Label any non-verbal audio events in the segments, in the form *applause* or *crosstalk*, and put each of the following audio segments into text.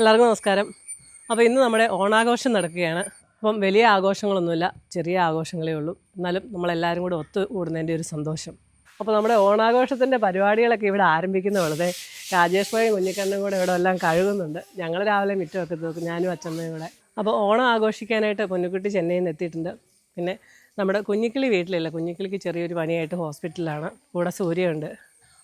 എല്ലാവർക്കും നമസ്കാരം. അപ്പോൾ ഇന്ന് നമ്മുടെ ഓണാഘോഷം നടക്കുകയാണ്. അപ്പം വലിയ ആഘോഷങ്ങളൊന്നുമില്ല ചെറിയ ആഘോഷങ്ങളേ ഉള്ളൂ. എന്നാലും നമ്മളെല്ലാവരും കൂടെ ഒത്തു കൂടുന്നതിന്റെ ഒരു സന്തോഷം. അപ്പോൾ നമ്മുടെ ഓണാഘോഷത്തിന്റെ പരിപാടികളൊക്കെ ഇവിടെ ആരംഭിക്കുന്ന വെറുതെ രാജേഷ് ഭായും കുഞ്ഞിക്കണ്ണും കൂടെ ഇവിടെ എല്ലാം കഴുകുന്നുണ്ട്. ഞങ്ങൾ രാവിലെ മിറ്റമൊക്കെ തൂക്കും ഞാനും അച്ഛമ്മയും കൂടെ. അപ്പോൾ ഓണം ആഘോഷിക്കാനായിട്ട് പൊന്നുക്കുട്ടി ചെന്നൈയിൽ നിന്ന് എത്തിയിട്ടുണ്ട്. പിന്നെ നമ്മുടെ കുഞ്ഞിക്കിളി വീട്ടിലില്ല. കുഞ്ഞിക്കിളിക്ക് ചെറിയൊരു പണിയായിട്ട് ഹോസ്പിറ്റലിലാണ്. കൂടെ സൂര്യയുണ്ട്.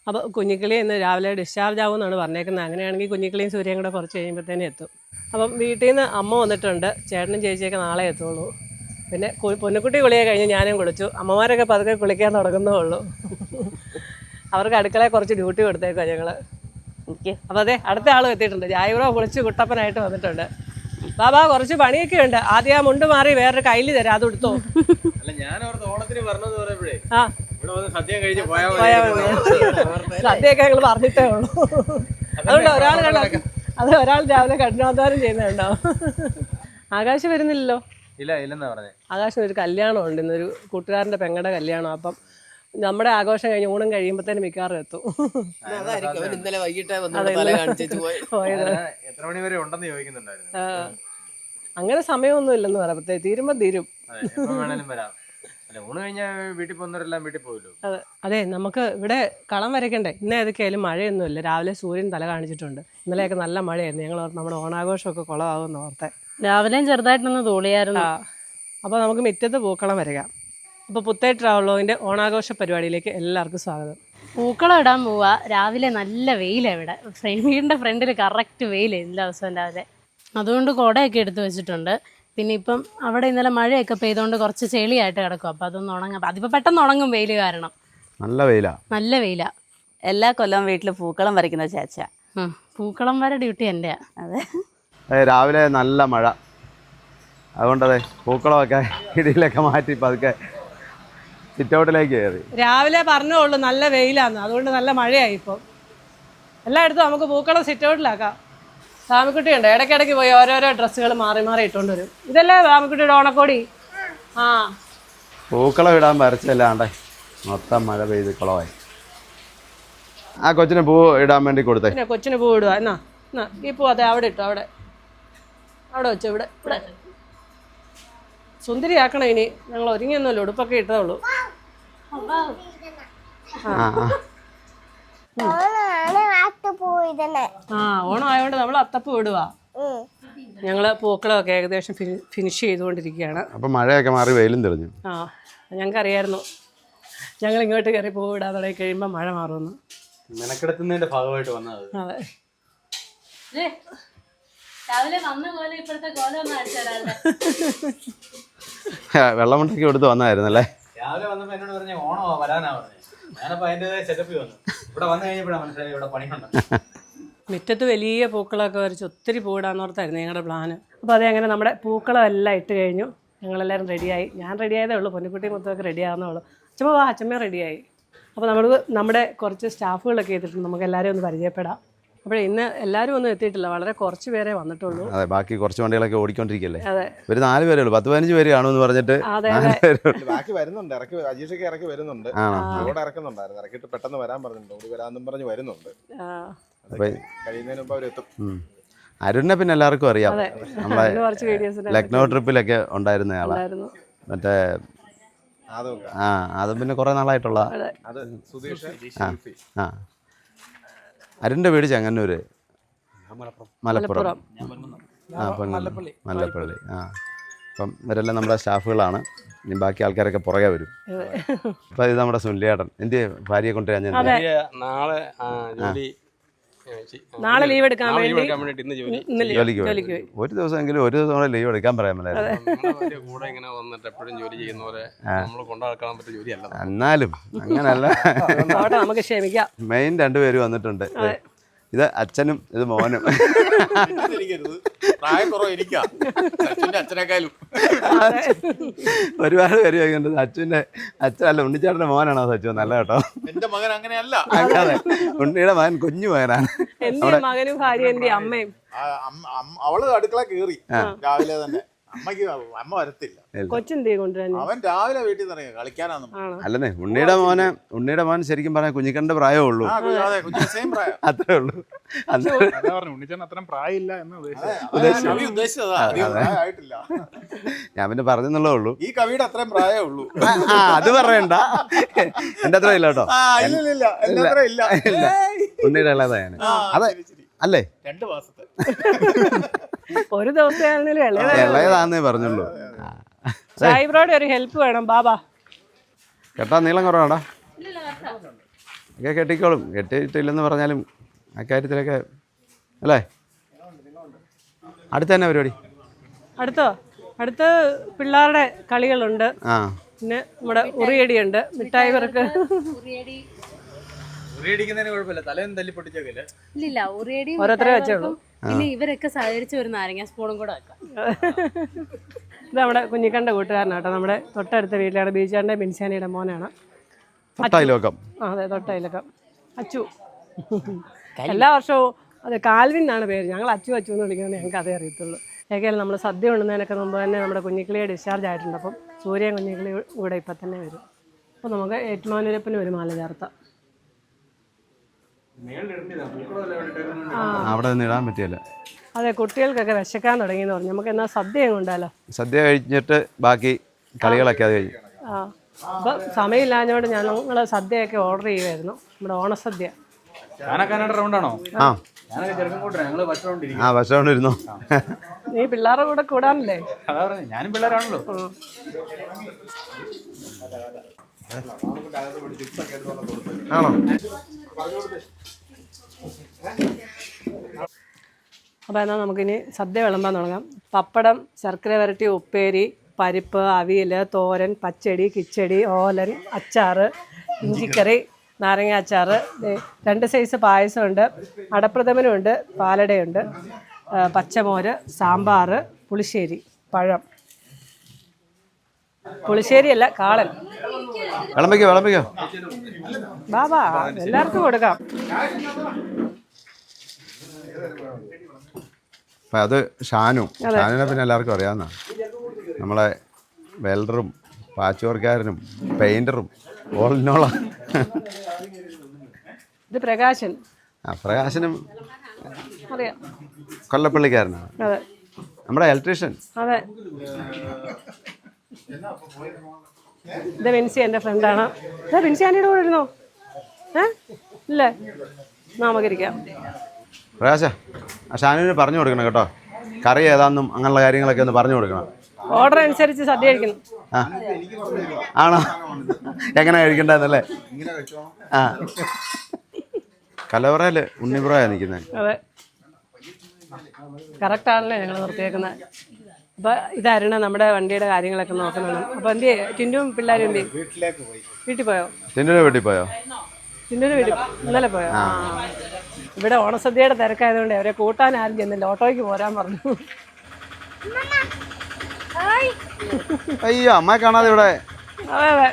അപ്പോൾ കുഞ്ഞിക്കിളി ഇന്ന് രാവിലെ ഡിസ്ചാർജ് ആവുമെന്നാണ് പറഞ്ഞേക്കുന്നത്. അങ്ങനെയാണെങ്കിൽ കുഞ്ഞിക്കിളിയും സൂര്യയും കൂടെ കുറച്ച് കഴിയുമ്പോഴത്തേനും എത്തും. അപ്പം വീട്ടിൽ നിന്ന് അമ്മ വന്നിട്ടുണ്ട്. ചേട്ടനും ചേച്ചിയൊക്കെ നാളെ എത്തുള്ളൂ. പിന്നെ പൊന്നുക്കുട്ടി കുളിയെ കഴിഞ്ഞ് ഞാനും കുളിച്ചു. അമ്മമാരൊക്കെ പതുക്കെ കുളിക്കാൻ തുടങ്ങുന്നേ ഉള്ളൂ. അവർക്ക് അടുക്കളയെ കുറച്ച് ഡ്യൂട്ടി കൊടുത്തേക്കാം ഞങ്ങൾ അപ്പോൾ അതെ അടുത്ത ആളും എത്തിയിട്ടുണ്ട്. ജായൂറോ കുളിച്ച് കുട്ടപ്പനായിട്ട് വന്നിട്ടുണ്ട്. ബാബാ കുറച്ച് പണിയൊക്കെ ഉണ്ട്. ആദ്യം ആ മുണ്ട് മാറി വേറൊരു കയ്യിൽ തരാം. അത് എടുത്തോ അല്ല ഞാൻ ഓണത്തിന് പറഞ്ഞത് പറയുമ്പോഴേ ആ. സദ്യയൊക്കെ ഞങ്ങൾ പറഞ്ഞിട്ടേ ഉള്ളൂ. അതുകൊണ്ട് ഒരാൾ കണ്ട? അത് ഒരാൾ രാവിലെ കഠിനാധ്വാനം ചെയ്യുന്നുണ്ടോ? ആകാശം വരുന്നില്ലല്ലോ? ഇല്ല ഇല്ലെന്നാ പറഞ്ഞേ. ആകാശം ഒരു കല്യാണം ഉണ്ട്. ഇന്നൊരു കൂട്ടുകാരന്റെ പെങ്ങളുടെ കല്യാണം. അപ്പം നമ്മുടെ ആഘോഷം കഴിഞ്ഞ് ഊണും കഴിയുമ്പോഴത്തേനും മിക്കവാറും എത്തും. അതായിരിക്കും. ഇന്നലെ വൈകിട്ട് വന്ന് തല കാണിച്ചു പോയി. *laughs* എത്ര മണി വരെ ഉണ്ടെന്ന് ചോദിക്കുന്നുണ്ടായിരുന്നു. അങ്ങനെ സമയമൊന്നും ഇല്ലെന്ന് പറയാം തീരുമ്പോ തീരും. അല്ല ഊണ് കഴിഞ്ഞാൽ വീട്ടിൽ പോകുന്നവരെല്ലാം വീട്ടിൽ പോയല്ലോ അതെ നമുക്ക് ഇവിടെ കളം വരയ്ക്കണ്ടേ? ഇന്ന് ഏതൊക്കെയായാലും മഴയൊന്നുമില്ല. രാവിലെ സൂര്യൻ തല കാണിച്ചിട്ടുണ്ട്. ഇന്നലെയൊക്കെ നല്ല മഴയായിരുന്നു. ഞങ്ങൾ ഓർത്ത് നമ്മുടെ ഓണാഘോഷമൊക്കെ കുളമാകുമെന്ന് ഓർത്തെ. രാവിലെയും ചെറുതായിട്ടൊന്ന് തോളിയായിരുന്നു അപ്പോൾ നമുക്ക് മുറ്റത്ത് പൂക്കളം വരയ്ക്കാം. അപ്പോൾ പുത്തേ ട്രാവലോവിന്റെ ഓണാഘോഷ പരിപാടിയിലേക്ക് എല്ലാവർക്കും സ്വാഗതം. പൂക്കളം ഇടാൻ പോവാ. രാവിലെ നല്ല വെയിലാണ് ഇവിടെ. വീടിന്റെ ഫ്രണ്ടിൽ കറക്റ്റ് വെയിലാണ് എല്ലാ ദിവസവും രാവിലെ. അതുകൊണ്ട് കുടയൊക്കെ എടുത്തു വെച്ചിട്ടുണ്ട്. പിന്നെ ഇപ്പം അവിടെ ഇന്നലെ മഴയൊക്കെ പെയ്തുകൊണ്ട് കുറച്ച് ചെളിയായിട്ട് കിടക്കും. അപ്പം അതൊന്ന് ഉണങ്ങാം. അതിപ്പോൾ പെട്ടെന്ന് ഉണങ്ങും വെയിൽ കാരണം. നല്ല വെയിലാ. നല്ല വെയിലാ. എല്ലാ കൊല്ലം വീട്ടിൽ പൂക്കളം വരയ്ക്കുന്ന ചേച്ച ഉം. പൂക്കളം വരെ ഡ്യൂട്ടി എന്റെയാ അതെ. ഏ, രാവിലെ നല്ല മഴ. അതുകൊണ്ടതെ പൂക്കളമൊക്കെ ഇടിയിലൊക്കെ മാറ്റി പതുക്കെ സിറ്റൗട്ടിലേക്ക് കയറി. രാവിലെ പറഞ്ഞോളൂ നല്ല വെയിലാന്ന്. അതുകൊണ്ട് നല്ല മഴയായി ഇപ്പം. എല്ലായിടത്തും നമുക്ക് പൂക്കളം സിറ്റൗട്ടിലാക്കാം സ്വാമിക്കുട്ടി ഉണ്ട്. ഇടയ്ക്കിടയ്ക്ക് പോയി ഓരോരോ ഡ്രസ്സുകൾ മാറി മാറി ഇട്ടുകൊണ്ട് വരും. ഇതല്ലേ സാമിക്കുട്ടിയുടെ ഓണക്കോടി? ആ. പൂക്കളം ഇടാൻ വരച്ചല്ലാണ്ടേ മൊത്തം മഴ പെയ്ത് കുളമായി. ആ കൊച്ചിന് പൂ ഇടാൻ വേണ്ടി കൊടുത്തേ. പിന്നെ കൊച്ചിന് പൂ ഇടുക. എന്നാ എന്നാ ഈ പൂ അതെ അവിടെ ഇട്ടു അവിടെ. അവിടെ വെച്ചു ഇവിടെ ഇവിടെ. സുന്ദരിയാക്കണം ഇനി. ഞങ്ങൾ ഒരുങ്ങിയൊന്നുമല്ലോ ഉടുപ്പൊക്കെ ഇട്ടതുള്ളൂ ആ. ആ ആ ഓണം ആയതുകൊണ്ട് നമ്മൾ അത്തപ്പ് ഇടുക ഞങ്ങൾ പൂക്കളൊക്കെ ഏകദേശം ഫിനിഷ് ചെയ്തുകൊണ്ടിരിക്കുകയാണ്. അപ്പൊ മഴയൊക്കെ മാറി വെയിലും തെളിഞ്ഞു. ആ ഞങ്ങൾക്കറിയായിരുന്നു. ഞങ്ങൾ ഇങ്ങോട്ട് കയറി പോവിടാൻ തുടങ്ങി കഴിയുമ്പോൾ മഴ മാറുമെന്ന്. മെനക്കെടുത്തുന്നതിന്റെ ഭാഗമായിട്ട് വന്നത് അതെ. രാവിലെ വന്ന പോലെ ഇപ്പോഴത്തെ കോലം ഒന്ന് വെള്ളമുണ്ടൊക്കെ കൊടുത്ത് വന്നായിരുന്നല്ലേ? രാവിലെ വന്നപ്പോ എന്നോട് പറഞ്ഞ ഓണോ വരാനാ പറഞ്ഞേ. മുറ്റത്ത് വലിയ പൂക്കളൊക്കെ വരച്ച് ഒത്തിരി പൂവിടാന്നോർത്തായിരുന്നു ഞങ്ങളുടെ പ്ലാന് അപ്പോൾ അതേ അങ്ങനെ നമ്മുടെ പൂക്കളം എല്ലാം ഇട്ട് കഴിഞ്ഞു. ഞങ്ങളെല്ലാവരും റെഡിയായി ഞാൻ റെഡിയായതേ ഉള്ളൂ. പൊന്നിക്കുട്ടി മൊത്തമൊക്കെ റെഡി ആവുന്നേ ഉള്ളൂ. അച്ഛമ്മ വാ അച്ഛമ്മ റെഡിയായി അപ്പോൾ നമ്മൾ നമ്മുടെ കുറച്ച് സ്റ്റാഫുകളൊക്കെ ചെയ്തിട്ടുണ്ട്. നമുക്ക് എല്ലാവരെയും ഒന്ന് പരിചയപ്പെടാം. അപ്പോൾ ഇന്ന് എല്ലാവരും ഒന്നും എത്തിയിട്ടില്ല. വളരെ കുറച്ച് പേരെ വന്നിട്ടുള്ളൂ. അതെ ബാക്കി കുറച്ച് വണ്ടികളൊക്കെ ഓടിക്കൊണ്ടിരിക്കല്ലേ? അതെ. ഒരു നാല് പേരേ ഉള്ളൂ പത്ത് പതിനഞ്ച് പേര് കാണുമെന്ന് പറഞ്ഞിട്ട്. ബാക്കി വരുന്നുണ്ട്. ഇറക്കി അജീഷൊക്കെ ഇറക്കി വരുന്നുണ്ട്. അവിടെ ഇറക്കുന്നുണ്ടായിരുന്നു. ഇറക്കിയിട്ട് പെട്ടെന്ന് വരാൻ പറഞ്ഞിട്ടുണ്ട്. ഓടി വരാന്നും പറഞ്ഞ് വരുന്നുണ്ട്. കഴിയുന്നതിന് മുമ്പ് അവരെത്തും. അരുണിനെ പിന്നെ എല്ലാവർക്കും അറിയാം. നമ്മളെ ലക്നൗ ട്രിപ്പിലൊക്കെ ഉണ്ടായിരുന്ന ആളാണ് ഉണ്ടായിരുന്നു. മറ്റേ ആ അത് പിന്നെ കുറെ നാളായിട്ടുള്ള ആ. അരുണിന്റെ വീട് ചെങ്ങന്നൂര്. മലപ്പുറം. ആ പൊൻകുന്നം. മല്ലപ്പള്ളി ആ. അപ്പം ഇവരെല്ലാം നമ്മുടെ സ്റ്റാഫുകളാണ്. ഇനി ബാക്കി ആൾക്കാരൊക്കെ പുറകെ വരും. അപ്പം ഇത് നമ്മുടെ സുല്ലിയേട്ടൻ എന്ത് ഭാര്യയെ കൊണ്ടുവരാൻ ഞാൻ നാളെ നാളെ ലീവ് എടുക്കാൻ വേണ്ടി ജോലിക്ക് ഒരു ദിവസമെങ്കിലും ഒരു ദിവസം കൂടെ ലീവ് എടുക്കാൻ പറയാൻ കൂടെ ഇങ്ങനെ വന്നിട്ട് എപ്പോഴും ജോലി ചെയ്യുന്നവരെ നമ്മൾ കൊണ്ടാക്കാൻ പറ്റിയ ജോലിയല്ല. എന്നാലും അങ്ങനല്ല. നമുക്ക് ക്ഷമിക്കാം. മെയിൻ രണ്ടുപേര് വന്നിട്ടുണ്ട്. ഇത് അച്ഛനും ഇത് മോനും. ഒരുപാട് പേര് ചോദിക്കുന്നുണ്ട് അച്ഛന്റെ അച്ഛൻ അല്ല ഉണ്ണിച്ചാട്ടന്റെ മോനാണോ സച്ചു? നല്ല കേട്ടോ. എന്റെ മകൻ അങ്ങനെയല്ല. അങ്ങനെ ഉണ്ണിയുടെ മകൻ കുഞ്ഞു മകനാണ്. എന്റെ മകനും ഭാര്യ എന്റെ അമ്മയും. അവൾ അടുക്കള കേറി രാവിലെ തന്നെ. അമ്മയ്ക്ക് അമ്മ വരത്തില്ല. കൊച്ചെന്തേ കൊണ്ടുവരാൻ അവൻ രാവിലെ വീട്ടിൽ നിന്ന് ഇറങ്ങി. കളിക്കാനാന്ന് അല്ലെന്നേ ഉണ്ണിയുടെ മോനെ ഉണ്ണിയുടെ മോൻ ശരിക്കും പറഞ്ഞ കുഞ്ഞിക്കണ്ട പ്രായമേ ഉള്ളൂ. ആ കു- അതെ സെയിം പ്രായം. അത്രേ ഉള്ളൂ. ഞാൻ പിന്നെ പറഞ്ഞെന്നുള്ളേ ഉള്ളൂ. ഈ കവിയുടെ അത്രയും പ്രായമേ ഉള്ളൂ. ആ, അത് പറയണ്ട. എന്റെ അത്ര ഇല്ല കേട്ടോ. ഉണ്ണിയുടെ അല്ലാതെ അതെ. അല്ലേ? രണ്ട് മാസത്തെ. *laughs* ഒരു ദിവസം ഇളയത് ഇളയതാന്നേ പറഞ്ഞുള്ളൂ. ആ. ഒരു ഹെൽപ്പ് വേണം. ബാബാ കേട്ടാ നീളം കുറവാടാ. ഒക്കെ കെട്ടിക്കോളും. കെട്ടിയിട്ടില്ലെന്ന് പറഞ്ഞാലും ആ അക്കാര്യത്തിലൊക്കെ അല്ലേ? അടുത്ത തന്നെ പരിപാടി. അടുത്തോ? അടുത്ത് പിള്ളേരുടെ കളികളുണ്ട്. ആ. പിന്നെ നമ്മുടെ ഉറിയടിയുണ്ട്. മിഠായി പെറുക്ക് ഉറിയടിക്കുന്നതിന് കുഴപ്പമില്ല. തലേന്ന് തല്ലി പൊട്ടിച്ചേക്കില്ല ഇല്ലില്ല ഉറിയടി ഓരോരുത്തരെ വെച്ചേ ഉള്ളൂ. പിന്നെ ഇവരൊക്കെ സഹകരിച്ച് ഒരു നാരങ്ങ സ്പൂണും കൂടെ വെക്കാം. ഇത് നമ്മുടെ കുഞ്ഞിക്കണ്ട കൂട്ടുകാരനാട്ടോ. നമ്മുടെ തൊട്ടടുത്ത വീട്ടിലാണ് ബീച്ചാന്റെ ബിൻസാനിയുടെ മോനാണ്. ആ അതെ തൊട്ടയിലൊക്കെ. അച്ചു. എല്ലാ വർഷവും അതെ കാൽവിൻ എന്നാണ് പേര്. ഞങ്ങൾ അച്ചു അച്ചു എന്ന് വിളിക്കുന്നത് ഞങ്ങൾക്ക് അതേ അറിയത്തുള്ളൂ. ഏകദേശം നമ്മൾ സദ്യ ഉണ്ടുന്നതിനൊക്കെ മുമ്പ് തന്നെ നമ്മുടെ കുഞ്ഞിക്കിളിയെ ഡിസ്ചാർജ് ആയിട്ടുണ്ട്. അപ്പം സൂര്യൻ കുഞ്ഞിക്കിളി കൂടെ ഇപ്പം തന്നെ വരും. അപ്പോൾ നമുക്ക് ഏറ്റുമാനൂരപ്പന് ഒരു മാല ചേർത്താം. അവിടെ നിന്ന് ഇടാൻ പറ്റിയല്ല. അതെ കുട്ടികൾക്കൊക്കെ വിശക്കാൻ തുടങ്ങിയെന്ന് പറഞ്ഞു. നമുക്ക് എന്നാ സദ്യ അങ്ങ് സദ്യ കഴിഞ്ഞിട്ട് ബാക്കി കളികളൊക്കെ അത് കഴിഞ്ഞു. ആ അപ്പം സമയമില്ലാഞ്ഞോണ്ട് ഞങ്ങൾ സദ്യയൊക്കെ ഓർഡർ ചെയ്യുമായിരുന്നു നമ്മുടെ ഓണസദ്യ. ആ. ആ ഭക്ഷണമിരുന്നോ നീ പിള്ളേരുടെ കൂടെ കൂടാനല്ലേ? ഞാനും പിള്ളേരാണല്ലോ. ആണോ? അപ്പോൾ എന്നാൽ നമുക്കിനി സദ്യ വിളമ്പാൻ തുടങ്ങാം. പപ്പടം ശർക്കര വരട്ടി ഉപ്പേരി പരിപ്പ് അവിയൽ തോരൻ പച്ചടി കിച്ചടി ഓലൻ അച്ചാർ ഇഞ്ചിക്കറി നാരങ്ങ അച്ചാർ രണ്ട് സൈസ് പായസമുണ്ട്. അടപ്രഥമനുണ്ട് പാലടയുണ്ട് പച്ചമോര് സാമ്പാർ പുളിശ്ശേരി പഴം. പുളിശ്ശേരി അല്ല കാളൻ. വിളമ്പിക്കോ വിളമ്പിക്കോ. ബാബാ എല്ലാവർക്കും കൊടുക്കാം. അത് ഷാനു. ഷാനുവിനെ പിന്നെ എല്ലാവർക്കും അറിയാവുന്ന നമ്മളെ വെൽഡറും പാച്ച് വർക്കാരനും പെയിന്ററും ഓളിനോള ഇത് പ്രകാശൻ. ആ പ്രകാശനും കൊല്ലപ്പള്ളിക്കാരനാണ്. നമ്മുടെ ഇലക്ട്രീഷ്യൻ അതെ. ഇത് വിൻസി എന്റെ ഫ്രണ്ടാണ്. ഇതാ വിൻസി ആന്റിയുടെ കൂടെ ഇരുന്നോ? ഏ? ഇല്ലേ. നാമകരിക്കാം നമുക്കിരിക്കാം പ്രകാശ ഷാനുവിന് പറഞ്ഞു കൊടുക്കണം കേട്ടോ. കറി ഏതാണെന്നും അങ്ങനെയുള്ള കാര്യങ്ങളൊക്കെ ഒന്ന് പറഞ്ഞു കൊടുക്കണം. ഓർഡർ അനുസരിച്ച് സദ്യ കഴിക്കുന്നു ആ. ആണോ? എങ്ങനെ കഴിക്കണ്ടെന്നല്ലേ? ആ. കലവറയിൽ ഉണ്ണിപ്രായാണ് നിൽക്കുന്നത് അതെ. കറക്റ്റ് ആണല്ലേ ഞങ്ങൾ നിർത്തിയേക്കുന്നത് അപ്പോൾ ഇതായിരുന്നു നമ്മുടെ വണ്ടിയുടെ കാര്യങ്ങളൊക്കെ നോക്കണം അപ്പോൾ എന്ത് ചെയ്യും ടിന്റും പിള്ളേരും എന്ത് വീട്ടിലേക്ക് പോയി. വീട്ടിൽ പോയോ? ടിന്റുവിനെ വീട്ടിൽ പോയോ? ചിന്നൂര് വീട്ടിൽ ഇന്നലെ പോയോ? ആ. ഇവിടെ ഓണസദ്യയുടെ തിരക്കായതുകൊണ്ട് അവരെ കൂട്ടാൻ ആരും ചെന്നില്ല. ഓട്ടോയ്ക്ക് പോരാൻ പറഞ്ഞു. അയ്യോ അമ്മയെ കാണാതെ ഇവിടെ. അതെ അതെ.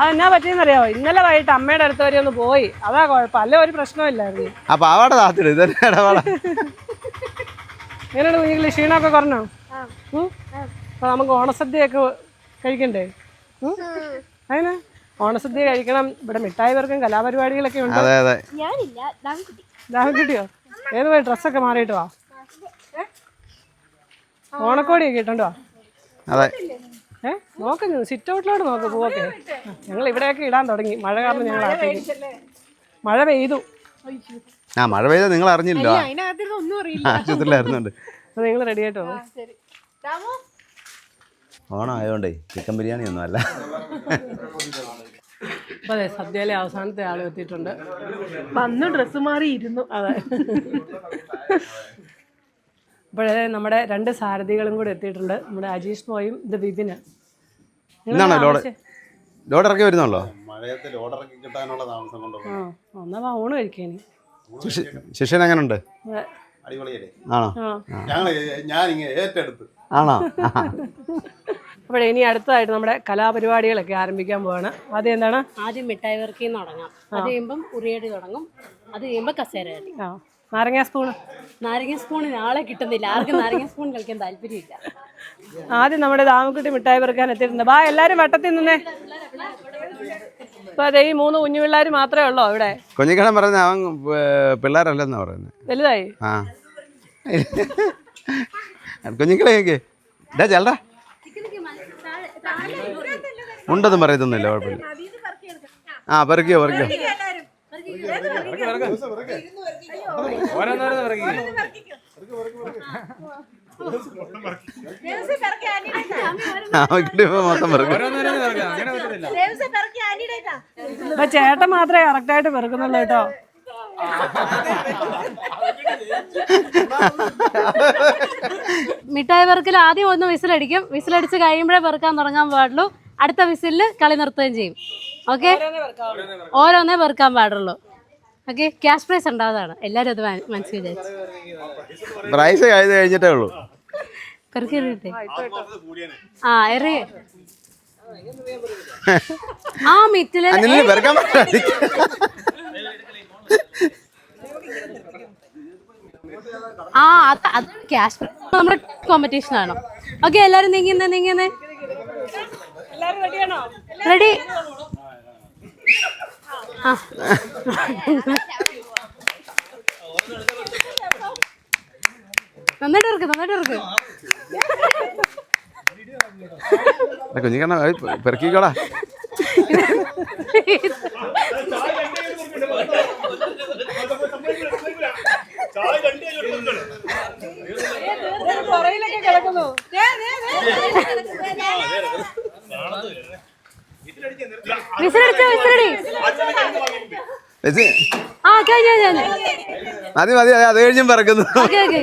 അതെന്നാ പറ്റിയെന്നറിയാവോ? ഇന്നലെ വൈകിട്ട് അമ്മയുടെ അടുത്ത് വരെ ഒന്ന് പോയി. അതാ കുഴപ്പം. അല്ല ഒരു പ്രശ്നമില്ലായിരുന്നു ആ പാവാട താത്തിട്. ഇതന്നെ ഇടപാട. എങ്ങനെയാണ് ക്ഷീണമൊക്കെ കുറഞ്ഞോ? അപ്പൊ നമുക്ക് ഓണസദ്യയൊക്കെ കഴിക്കണ്ടേ? അതിന് ഓണസദ്യ കഴിക്കണം. ഇവിടെ മിഠായി പേർക്കും കലാപരിപാടികളൊക്കെ ഉണ്ട്. അതെ അതെ. ദാഹം കിട്ടിയോ ഏത് പോയി ഡ്രസ്സൊക്കെ മാറിയിട്ട് വാ. ഓണക്കോടിയൊക്കെ ഒക്കെ വാ. അതെ. ഏ? നോക്ക് സിറ്റ് ഔട്ടിലോട്ട് നോക്ക് പൂവൊക്കെ. ഞങ്ങൾ ഇവിടെയൊക്കെ ഇടാൻ തുടങ്ങി. മഴ കാരണം ഞങ്ങൾ മഴ പെയ്തു. ആ മഴ പെയ്ത നിങ്ങൾ അറിഞ്ഞില്ല ആശുപത്രിയിലായിരുന്നുണ്ട്. നിങ്ങൾ റെഡി ആയിട്ടോ ഓണം ആയതുകൊണ്ടേ ചിക്കൻ ബിരിയാണി ഒന്നും അല്ല. അതെ സദ്യയിലെ അവസാനത്തെ ആൾ എത്തിയിട്ടുണ്ട്. വന്ന് ഡ്രസ്സ് മാറി ഇരുന്നു. അതെ. ഇപ്പോഴേ നമ്മുടെ രണ്ട് സാരഥികളും കൂടെ എത്തിയിട്ടുണ്ട്. നമ്മുടെ അജീഷ് മോയും ഇത് ബിബിന് ഇന്നാണോ ലോഡ്? ലോഡ് ഇറക്കി വരുന്നുള്ളോ മഴയത്ത് ലോഡറൊക്കെ കിട്ടാനുള്ള താമസം കൊണ്ട് ആ എന്നാ വാ ഊണ് കഴിക്കാനി ശിഷ്യ ശിഷ്യൻ എങ്ങനെയുണ്ട് ഉണ്ട് അടിപൊളിയല്ലേ? ആണോ? ഞാൻ ഞാൻ ഞാനിങ്ങനെ ഏറ്റെടുത്ത്. ആണോ? *laughs* അപ്പോഴേ ഇനി അടുത്തതായിട്ട് നമ്മുടെ കലാപരിപാടികളൊക്കെ ആരംഭിക്കാൻ പോവാണ്. ആദ്യം എന്താണ് ആദ്യം മിഠായി വർക്കിൽ നിന്ന് തുടങ്ങാം അത് കഴിയുമ്പം ഉറിയടി തുടങ്ങും. അത് കഴിയുമ്പോൾ കസേര കളി ആ. നാരങ്ങ സ്പൂൺ നാരങ്ങ സ്പൂണിന് ആളെ കിട്ടുന്നില്ല. ആർക്കും നാരങ്ങ സ്പൂൺ കളിക്കാൻ താല്പര്യമില്ല. ആദ്യം നമ്മുടെ ദാമക്കുട്ടി മിഠായി പെറുക്കാൻ എത്തിയിട്ടുണ്ട്. ബാ എല്ലാരും വട്ടത്തിൽ നിന്നേ. ഇപ്പൊ അതെ ഈ മൂന്ന് കുഞ്ഞു പിള്ളേർ മാത്രമേ ഉള്ളോ ഇവിടെ? കുഞ്ഞിക്കണം പറയുന്നത് അവൻ പിള്ളേരല്ലെന്നാ പറയുന്നത് വലുതായി? ആ. കുഞ്ഞിക്കളെ ചേട്ടാ ചെല്ലടാ. ഉണ്ടെന്നും പറയത്തൊന്നുമില്ല കുഴപ്പമില്ല. ആ പെറുക്കിയോ പെറുക്കിയോ. മൊത്തം പെറുക്കും. ചേട്ടൻ മാത്രമേ കറക്റ്റായിട്ട് പെറുക്കുന്നുള്ളൂ കേട്ടോ. *laughs* മിഠായി പെറുക്കിൽ ആദ്യം ഒന്ന് വിസിലടിക്കും. വിസിലടിച്ച് കഴിയുമ്പോഴേ പെറുക്കാൻ തുടങ്ങാൻ പാടുള്ളൂ. അടുത്ത വിസിലിൽ കളി നിർത്തുകയും ചെയ്യും. ഓക്കെ? ഓരോന്നേ പെറുക്കാൻ പാടുള്ളൂ. ഓക്കെ? ക്യാഷ് പ്രൈസ് ഉണ്ടാവുന്നതാണ്. എല്ലാവരും അത് മന- മനസ്സിൽ വിചാരിച്ചു. പ്രൈസ് കഴിഞ്ഞ് കഴിഞ്ഞിട്ടേ ഉള്ളൂ. പെറുക്കി എറിയട്ടെ ആ എറിയ ആ മിറ്റിൽ ആ അത് അത് ക്യാഷ് നമ്മുടെ കോമ്പറ്റീഷൻ ആണ്? ഓക്കെ എല്ലാരും നീങ്ങുന്ന നീങ്ങുന്ന. റെഡി ആ. നന്നായിട്ട് ഇറക്ക് നന്നായിട്ട് ഇറക്ക്. കുഞ്ഞിക്കണ്ണ പെറുക്കിക്കോടാ. *laughs* കിടക്കുന്നു വിസിലടിച്ചോ വിസിലടി ചേച്ചി ആ കഴിഞ്ഞു മതി മതി അത് കഴിഞ്ഞും പറക്കുന്നു. ആരാധന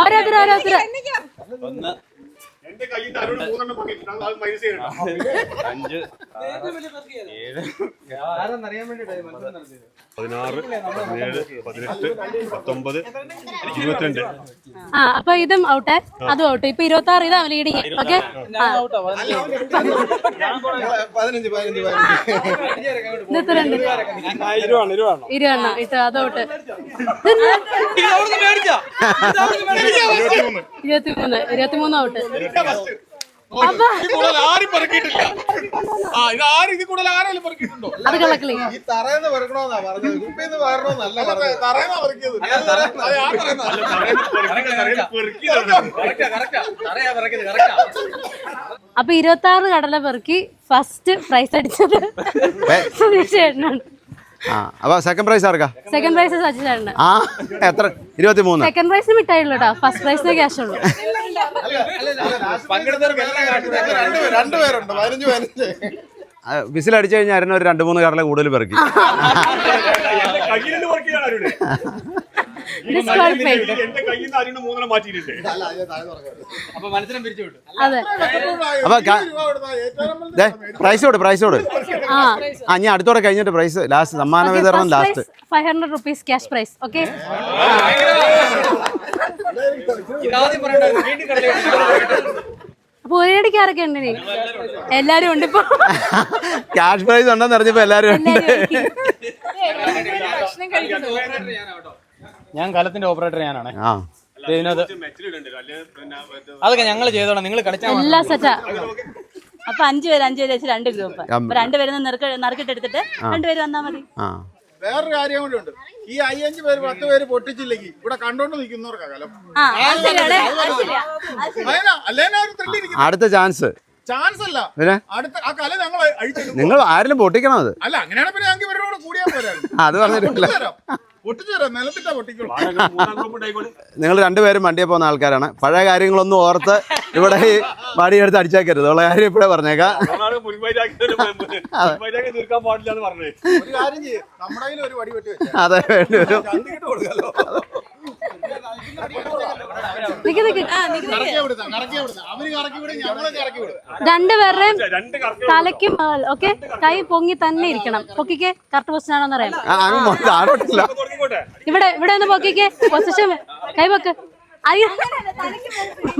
ആരാധന ഓരോരുത്തർ ഓരോരുത്തർ എന്റെ കയ്യിൽ നിന്ന് അരുണ് മൂന്നെണ്ണം പൊക്കിയിട്ടുണ്ട്. അത് മൈനസ് ചെയ്യണം. അഞ്ച് പതിനാറ് പതിനേഴ് പതിനെട്ട് പത്തൊമ്പത് ഇരുപത്തിരണ്ട്. ആ അപ്പൊ ഇതും ഔട്ട് അതും ഔട്ട് ഇപ്പൊ ഇരുപത്തി ആറ് ഇതാ ലീഡിങ് ഓക്കെ ഇരുപത്തിരണ്ട് ഇരുപതെണ്ണം ഇട്ട് അത് ഔട്ട് ഇരുപത്തിമൂന്ന്. ഇരുപത്തിമൂന്ന്. ഔട്ട് ഈ തറയെന്ന് പെറുക്കണോന്നാ പറഞ്ഞത് കുപ്പിന്ന് പറഞ്ഞത് തറയെന്നാ പെറുക്കിയത് അപ്പൊ ഇരുപത്തി ആറ് കടല പെറുക്കി ഫസ്റ്റ് പ്രൈസ് അടിച്ചത് സുധീഷ് ചേട്ടനാണ് ആ അപ്പൊ സെക്കൻഡ് പ്രൈസ് ആർക്കാ? സെക്കൻഡ് പ്രൈസ് സജി ചേട്ടന് ആ എത്ര? ഇരുപത്തി മൂന്ന് സെക്കൻഡ് പ്രൈസിന് മിഠായിള്ളൂ കേട്ടോ ഫസ്റ്റ് പ്രൈസിന് ക്യാഷ് ഉള്ളൂ. വിസിൽ അടിച്ചു കഴിഞ്ഞാൽ ഒരു രണ്ട് മൂന്ന് കാറിലെ കൂടുതൽ പെറുക്കി. പ്രൈസ് കൊടു പ്രൈസ് കൊടു. ആ. ഞാൻ അടുത്തോടെ കഴിഞ്ഞിട്ട് പ്രൈസ് ലാസ്റ്റ് സമ്മാന വിതരണം last five hundred rupees cash prize okay ആരൊക്കെ ഉണ്ട് എല്ലാരും ഉണ്ട് ഇപ്പൊ. ക്യാഷ് പ്രൈസ് ഉണ്ടെന്ന് അറിഞ്ഞപ്പോ എല്ലാരും ഉണ്ട്. ഞാൻ കലത്തിന്റെ ഓപ്പറേറ്റർ ഞാനാണ്. ആ. ഇതിനകത്ത് അതൊക്കെ ഞങ്ങൾ ചെയ്തോളാം. നിങ്ങൾ കളിച്ചാൽ മതി. എല്ലാ സെറ്റാ അപ്പൊ അഞ്ചു പേര് അഞ്ചു പേര് വെച്ച് രണ്ട് ഗ്രൂപ്പ് അപ്പൊ രണ്ടുപേരും നറുക്കിട്ടെടുത്തിട്ട് രണ്ടുപേര് വന്നാ മതി. ആ. വേറൊരു കാര്യം കൂടി ഉണ്ട്. ഈ അയ്യഞ്ച് പേര് പത്ത് പേര് പൊട്ടിച്ചില്ലെങ്കിൽ ഇവിടെ കണ്ടോണ്ട് നിൽക്കുന്നവർക്കാ കലം. ആ അത് ശരിയാണ്. അത് ശരിയാ. അത് ശരിയാ. അതിനാ അല്ലേനാരും തെളിയിരിക്കുന്നു അടുത്ത ചാൻസ് ചാൻസ് അല്ല അടുത്ത ആ കല ഞങ്ങൾ നിങ്ങൾ ആരെങ്കിലും പൊട്ടിക്കണം അത്? അല്ല അങ്ങനെയാണ് പിന്നെ ഞങ്ങൾക്ക് ഇവരോട് കൂടിയാ പോരായിരുന്നു അത് പറഞ്ഞിട്ടില്ല നിങ്ങൾ രണ്ടുപേരും വണ്ടിയെ പോകുന്ന ആൾക്കാരാണ്. പഴയ കാര്യങ്ങളൊന്നും ഓർത്ത് ഇവിടെ ഈ വടിയെടുത്ത് അടിച്ചേക്കരുത്. ഉള്ള കാര്യം ഇപ്പോഴേ പറഞ്ഞേക്കാം. അതെ. വേണ്ടി വരും. നിക്ക് നിക്ക്. കറക്കി വിടുന്ന കറക്കി വിടുന്ന അവർ കറക്കി വിടും ഞങ്ങളെ കറക്കി വിടും. രണ്ടുപേരുടെയും തലയ്ക്കും ഓക്കെ? കൈ പൊങ്ങി തന്നെ ഇരിക്കണം. പൊക്കിക്ക് കറക്റ്റ് പൊസിഷൻ ആണോന്ന് അറിയാം ആ ഇവിടെ ഇവിടെ ഒന്ന് പൊക്കിക്ക്. പൊസിഷൻ കൈ വെക്ക്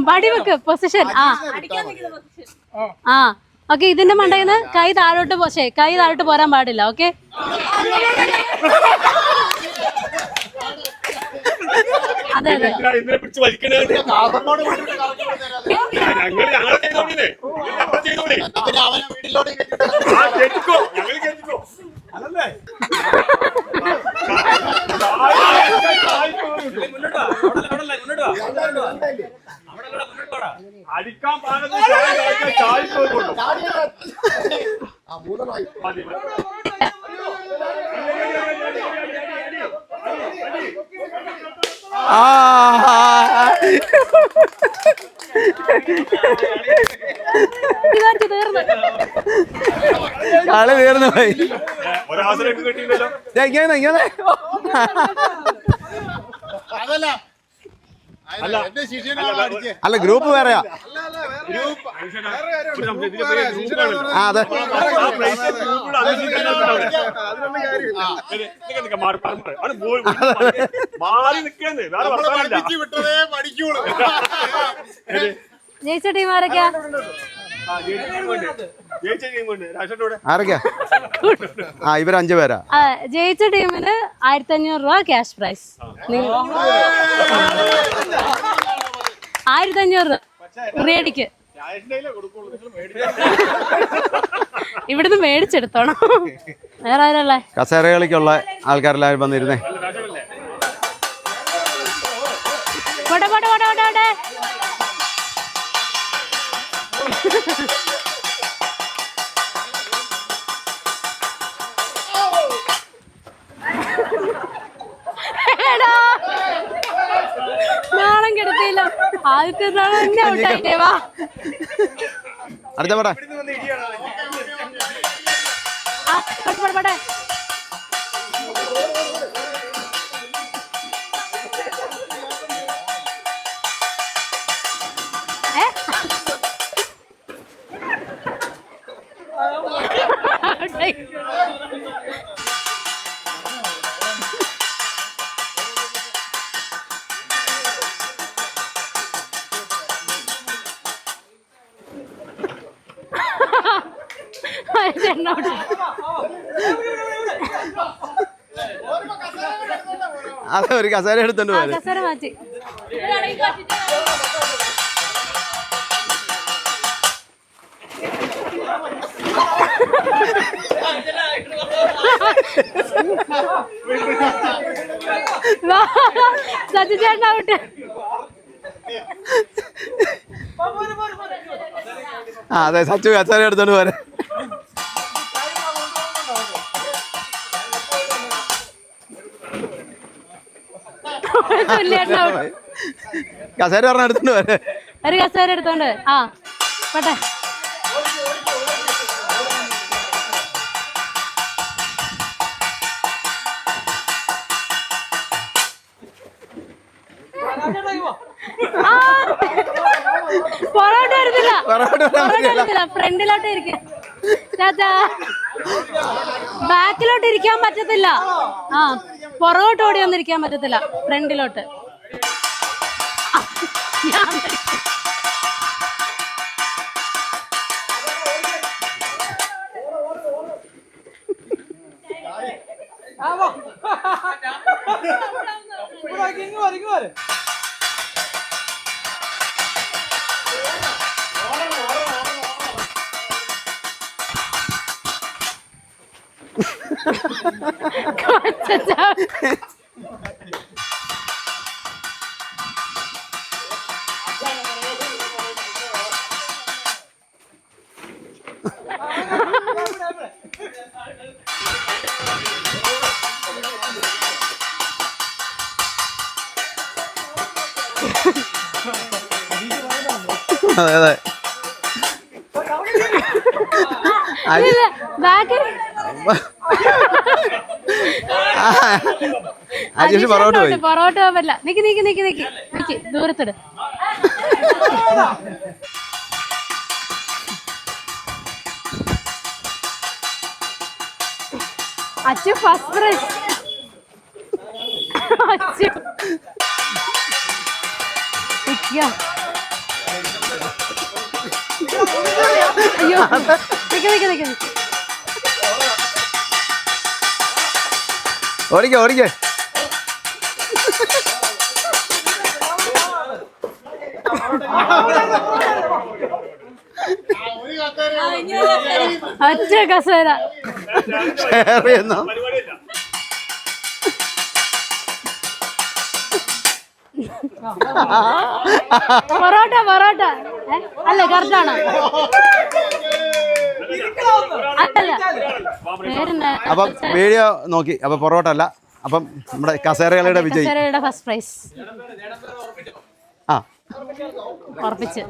വടി വെക്ക് പൊസിഷൻ ആ. ആ. ഓക്കെ ഇതിന്റെ മണ്ടയിന്ന് കൈ താഴോട്ട് പോശേ കൈ താഴോട്ട് പോരാൻ പാടില്ല ഓക്കെ? അതെ അതെ. ഇതിനെ പിടിച്ച് വലിക്കണേ. ഞങ്ങൾ ഞങ്ങൾ ചെയ്തോളേ. ഞങ്ങൾ ചെയ്തോളേ ആ കേട്ടിക്കോ. ഞങ്ങൾ കേട്ടിക്കോ. അതല്ലേ അടിക്കാൻ പാടുന്ന ചായ മൂന്നറായി മതി. കളി തീർന്നു പോയി. ഇങ്ങനെ ഇങ്ങനെ അതല്ല അല്ല അല്ല ഗ്രൂപ്പ് വേറെയാ. ആ അതെ. മാറി നിൽക്കുന്നത് വേറെ പഠിപ്പിച്ച് ആരൊക്കെയാ? ആ, ഇവർ അഞ്ചു പേരാ. ജയിച്ച ടീമിന് ആയിരത്തി അഞ്ഞൂറ് രൂപ ക്യാഷ് പ്രൈസ്. ആയിരത്തി അഞ്ഞൂറ് റേഡിക്ക്. ഇവിടുന്ന് മേടിച്ചെടുത്തോണം. വേറെ ആരല്ലേ കസേര കളിക്കുള്ള ആൾക്കാരെല്ലാവരും വന്നിരുന്നേ. ആദ്യത്തെ ഔട്ടായിട്ടേ വാ. അടുത്ത പട അതെ ഒരു കസേര എടുത്തോണ്ട് പോലെ കസേര മാറ്റി. സജി ആ അതെ സച്ചു കസേര എടുത്തോണ്ട് കസേര പറഞ്ഞ എടുത്തോണ്ട് ഒരു കസേര എടുത്തോണ്ട് ആ പട്ടെ. ഫ്രണ്ടിലോട്ട് ഇരിക്കും. ബാക്കിലോട്ട് ഇരിക്കാൻ പറ്റത്തില്ല. ആ. പുറകോട്ട് ഓടി ഒന്നിരിക്കാൻ പറ്റത്തില്ല. ഫ്രണ്ടിലോട്ട്. ഇങ്ങോട്ട് ഞാൻ അതെ അതെ. അജീഷ് പുറകോട്ട് പോയി. പൊറോട്ട് പോകാൻ പറ്റില്ല. നിക്ക് നിക്ക് നിക്ക് നിക്ക്. നിക്ക് ദൂരത്തിട്. അച്ചു ഫസ്റ്റ് പ്രൈസ് അച്ചു അയ്യോ. ഓടിക്കോ ഓടിക്കോ. ഒറ്റ കസേര. പൊറോട്ട പൊറോട്ട. അല്ലേ കറക്റ്റാണോ അപ്പം വീഡിയോ നോക്കി. അപ്പം പൊറോട്ട അല്ല അപ്പം നമ്മുടെ കസേരകളുടെ വിജയ്. അതെന്താന്നറിയോ ഫസ്റ്റ് പ്രൈസ് ആ. ഉറപ്പിച്ച്.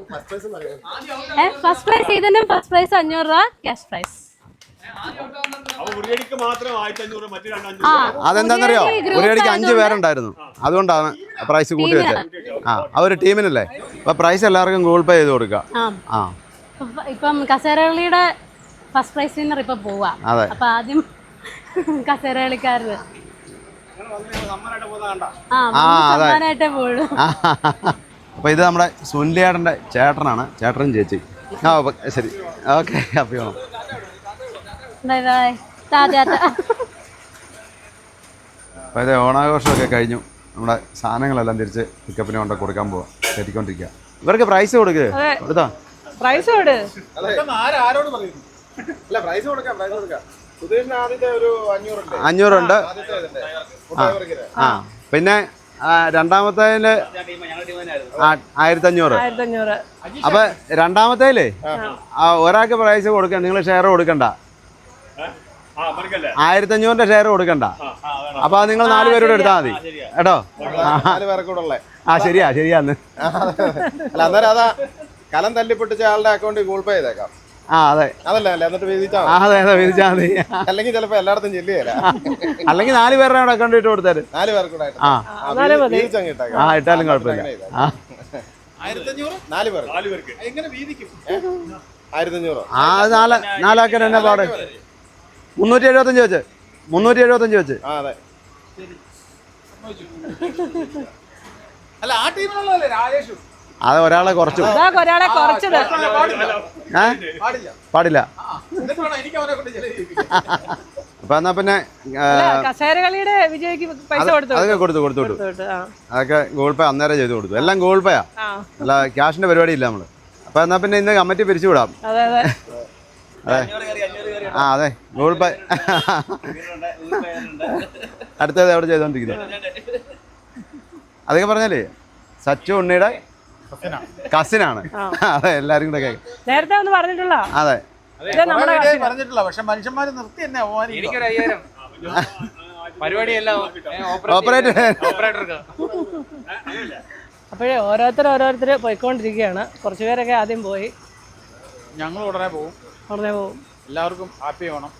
ഫസ്റ്റ് പ്രൈസ് ഇതിനും ഫസ്റ്റ് പ്രൈസ് അഞ്ഞൂറ് രൂപ ക്യാഷ് പ്രൈസ് ഉറിയടിക്ക് അഞ്ച് പേരുണ്ടായിരുന്നു. അതുകൊണ്ടാണ് പ്രൈസ് കൂട്ടി വെച്ചത്. ആ ആ ഒരു ടീമിനല്ലേ? അപ്പൊ പ്രൈസ് എല്ലാവർക്കും ഗൂഗിൾ പേ ചെയ്ത് കൊടുക്കാം ആ. ഇപ്പം കസേരകളിയുടെ ഫസ്റ്റ് പ്രൈസ് വിന്നർ ഇപ്പൊ പോവാ. അപ്പൊ ആദ്യം. സമ്മാനായിട്ടേ പോളൂ അപ്പോൾ ഇത് നമ്മുടെ സുനിലേട്ടന്റെ ചേട്ടനാണ്. ചേട്ടനും ചേച്ചി. ആ ശരി. Okay happy Onam. Bye bye. Tata അപ്പോൾ ഇത് ഓണാഘോഷമൊക്കെ കഴിഞ്ഞു. നമ്മുടെ സാധനങ്ങളെല്ലാം തിരിച്ച് പിക്കപ്പിന് കൊണ്ട് കൊടുക്കാൻ പോവാം. കയറ്റിക്കൊണ്ടിരിക്കുക ഇവർക്ക് പ്രൈസ് കൊടുക്കുക കൊടുത്താ? പ്രൈസ് കൊടുക്കാം കൊടുക്കാം അഞ്ഞൂറുണ്ട്. ആ. ആ. പിന്നെ രണ്ടാമത്തേൽ ആയിരത്തി അഞ്ഞൂറ് അപ്പൊ രണ്ടാമത്തേലേ ആ, ഒരാൾക്ക് പ്രൈസ് കൊടുക്കണ്ട നിങ്ങൾ ഷെയർ കൊടുക്കണ്ട. ആയിരത്തി അഞ്ഞൂറിന്റെ ഷെയർ കൊടുക്കണ്ട. അപ്പൊ അത് നിങ്ങൾ നാല് പേരോട് എടുത്താൽ മതി. കേട്ടോ? ആ, നാല് പേർക്ക് കൂടെ ആ ശരിയാ ശരിയാന്ന്. അല്ല അന്നേരം അതാ കലം തല്ലിപ്പൊട്ടിച്ച ആളുടെ അക്കൗണ്ടിൽ ഗൂഗിൾ പേ ചെയ്തേക്കാം. ആ അതെ. അതല്ല അല്ലേ എന്നിട്ട് വീതിച്ചാ അതെ അതെ വിധിച്ചാൽ മതി. അല്ലെങ്കിൽ ചിലപ്പോ എല്ലായിടത്തും ചെല്ലുകയില്ല. അല്ലെങ്കിൽ നാല് പേരുടെ കൂടെ അക്കൗണ്ട് ഇട്ട് കൊടുത്താൽ. നാല് പേർക്കൂടെ ആ. ആ, ഇട്ടാലും കുഴപ്പമില്ല. ആ. ആ നാല് നാലാക്കാൻ എന്നാ പാടെ? മുന്നൂറ്റി എഴുപത്തഞ്ച് വെച്ച്. മുന്നൂറ്റി എഴുപത്തഞ്ച് വെച്ച് അല്ല ആ ടീമിലുള്ളതല്ലേ രാജേഷു? അത് ഒരാളെ കുറച്ചു ഒരാളെ കുറച്ചത്. ഏ? പാടില്ല. അപ്പൊ എന്നാ പിന്നെ കസേരകളിയുടെ വിജയ്ക്ക് പൈസ കൊടുത്തു. അതൊക്കെ കൊടുത്തു കൊടുത്തു കൊടുത്തു. കൊടുത്തു അതൊക്കെ ഗൂഗിൾ പേ അന്നേരം ചെയ്തു കൊടുത്തു. എല്ലാം ഗൂഗിൾ പേയാ അല്ല ക്യാഷിന്റെ പരിപാടി ഇല്ല നമ്മൾ. അപ്പൊ എന്നാ പിന്നെ ഇന്ന് കമ്മിറ്റി പിരിച്ചു വിടാം അതെ അതെ. അതെ. ആ അതെ. Google Pay. അടുത്തത് എവിടെ ചെയ്തോണ്ടിരിക്കുന്നത് അതൊക്കെ പറഞ്ഞാലേ സച്ചു ഉണ്ണിയുടെ കസിനാണ്. അതെ എല്ലാരും കൂടെ കേൾക്കും നേരത്തെ ഒന്ന് പറഞ്ഞിട്ടുള്ള. അതെ. പറഞ്ഞിട്ടില്ല പക്ഷെ മനുഷ്യന്മാര് നിർത്തി എന്നെ അപ്പോഴേ ഓരോരുത്തർ ഓരോരുത്തർ പോയിക്കൊണ്ടിരിക്കുകയാണ്. കുറച്ചു പേരൊക്കെ ആദ്യം പോയി. ഞങ്ങൾ ഉടനെ പോകും ഉടനെ പോകും എല്ലാവർക്കും ഹാപ്പി ഓണം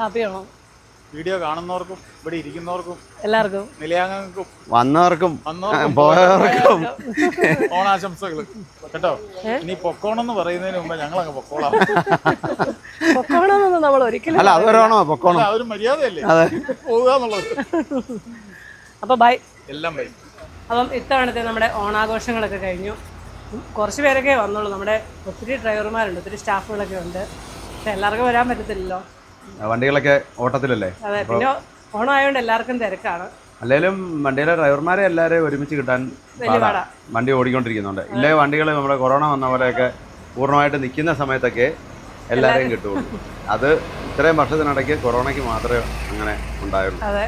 ഹാപ്പിയാണോ വീഡിയോ കാണുന്നവർക്കും ഇവിടെ ഇരിക്കുന്നവർക്കും എല്ലാവർക്കും. നിലയാംഗങ്ങൾക്കും വന്നവർക്കും വന്നവർക്കും പോയവർക്കും. ഓണാശംസകൾ കേട്ടോ? ഇനി പൊക്കോണെന്ന് പറയുന്നതിന് മുമ്പ് ഞങ്ങൾ അങ്ങ് പൊക്കോളാം. പൊക്കോണമെന്നൊന്നും നമ്മൾ ഒരിക്കലും അല്ല അത് പൊക്കോണം. അതൊരു മര്യാദയല്ലേ? പോവുക എന്നുള്ളത്. അപ്പോൾ ബൈ. എല്ലാം ബൈ. അപ്പം ഇത്തവണത്തെ നമ്മുടെ ഓണാഘോഷങ്ങളൊക്കെ കഴിഞ്ഞു. കുറച്ച് പേരൊക്കെ വന്നുള്ളൂ. നമ്മുടെ ഒത്തിരി ഡ്രൈവർമാരുണ്ട് ഒത്തിരി സ്റ്റാഫുകളൊക്കെ ഉണ്ട്. പക്ഷെ എല്ലാവർക്കും വരാൻ പറ്റത്തില്ലല്ലോ. വണ്ടികളൊക്കെ ഓട്ടത്തിലല്ലേ? അതെ പിന്നെ എല്ലാവർക്കും തിരക്കാണ്. അല്ലെങ്കിലും വണ്ടിയിലെ ഡ്രൈവർമാരെ എല്ലാവരെയും ഒരുമിച്ച് കിട്ടാൻ പാടാ. വണ്ടി ഓടിക്കൊണ്ടിരിക്കുന്നുണ്ട്. ഇല്ലേ വണ്ടികൾ നമ്മുടെ കൊറോണ വന്ന പോലെയൊക്കെ പൂർണമായിട്ട് നിൽക്കുന്ന സമയത്തൊക്കെ എല്ലാവരെയും കിട്ടുള്ളൂ. അത് ഇത്രയും വർഷത്തിനിടയ്ക്ക് കൊറോണയ്ക്ക് മാത്രമേ അങ്ങനെ ഉണ്ടായുള്ളൂ. അതെ.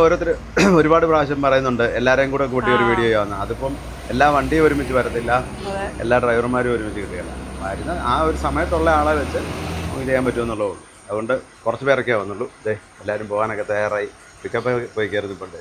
ഓരോരുത്തർ *clears throat* ഒരുപാട് പ്രാവശ്യം പറയുന്നുണ്ട് എല്ലാവരെയും കൂടെ കൂട്ടി ഒരു വീഡിയോ ചെയ്യാവുന്ന. അതിപ്പം എല്ലാ വണ്ടിയും ഒരുമിച്ച് വരത്തില്ല. എല്ലാ ഡ്രൈവർമാരും ഒരുമിച്ച് കിട്ടുകയില്ല വരുന്ന ആ ഒരു സമയത്തുള്ള ആളെ വെച്ച് നമുക്ക് ചെയ്യാൻ പറ്റുമെന്നുള്ളൂ അതുകൊണ്ട് കുറച്ച് പേരൊക്കെ വന്നുള്ളൂ. ദേ എല്ലാവരും പോകാനൊക്കെ തയ്യാറായി. പിക്കപ്പ് പോയി കയറുന്നിപ്പുണ്ട്